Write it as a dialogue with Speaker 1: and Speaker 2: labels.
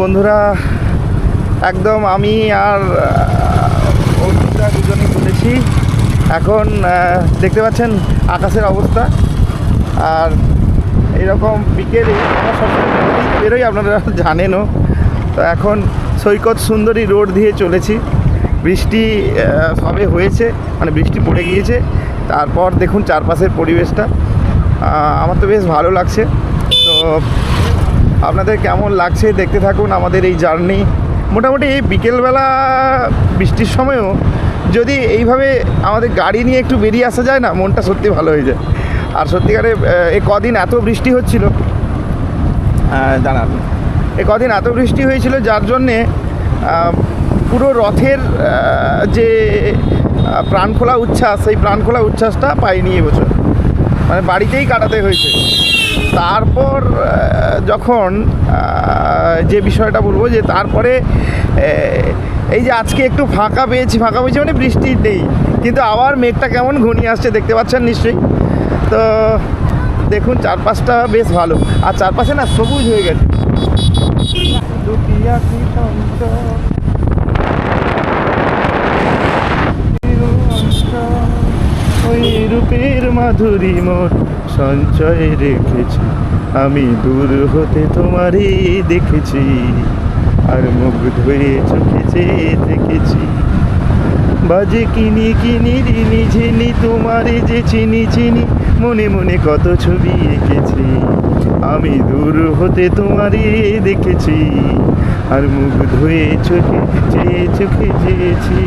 Speaker 1: বন্ধুরা, একদম আমি আর অর্পিতা দুজনেই চলেছি এখন দেখতে পাচ্ছেন আকাশের অবস্থা। আর এরকম বিকেলে বেরোই, আপনারা জানেনও। তো এখন সৈকত সুন্দরী রোড দিয়ে চলেছি। বৃষ্টি সবে হয়েছে মানে বৃষ্টি পড়ে গিয়েছে। তারপর দেখুন চারপাশের পরিবেশটা। আমার তো বেশ ভালো লাগছে। তো আপনাদের কেমন লাগছে দেখতে থাকুন আমাদের এই জার্নি। মোটামুটি এই বিকেলবেলা বৃষ্টির সময়ও যদি এইভাবে আমাদের গাড়ি নিয়ে একটু বেরিয়ে আসা যায় না, মনটা সত্যি ভালো হয়ে যায়। আর সত্যিকারে এ কদিন এত বৃষ্টি হচ্ছিল। দাঁড়ান। এ কদিন এত বৃষ্টি হয়েছিল যার জন্যে পুরো রথের যে প্রাণখোলা উচ্ছ্বাস, সেই প্রাণখোলা উচ্ছ্বাসটা পাইনি এবছর। মানে বাড়িতেই কাটাতে হয়েছে। তারপর যখন যে বিষয়টা বলব যে তারপরে এই যে আজকে একটু ফাঁকা পেয়েছি ফাঁকা পেয়েছি মানে বৃষ্টি নেই, কিন্তু আবার মেঘটা কেমন ঘনিয়ে আসছে দেখতে পাচ্ছেন নিশ্চয়ই। তো দেখুন চারপাশটা বেশ ভালো, আর চারপাশে না সবুজ হয়ে গেছে। মাধুরী মোর সঞ্চয় রেখেছি। আমি দূর হতে তোমারই দেখেছি, আর মুখ ধুয়ে চোখে চেয়ে থেকেছি। বাজে কিনি কিনি রিনি ঝিনি তোমারে যে চিনি চিনি, মনে মনে কত ছবি এঁকেছি। আমি দূর হতে তোমারই দেখেছি, আর মুখ ধুয়ে চোখে চেয়ে চোখে চেয়েছি।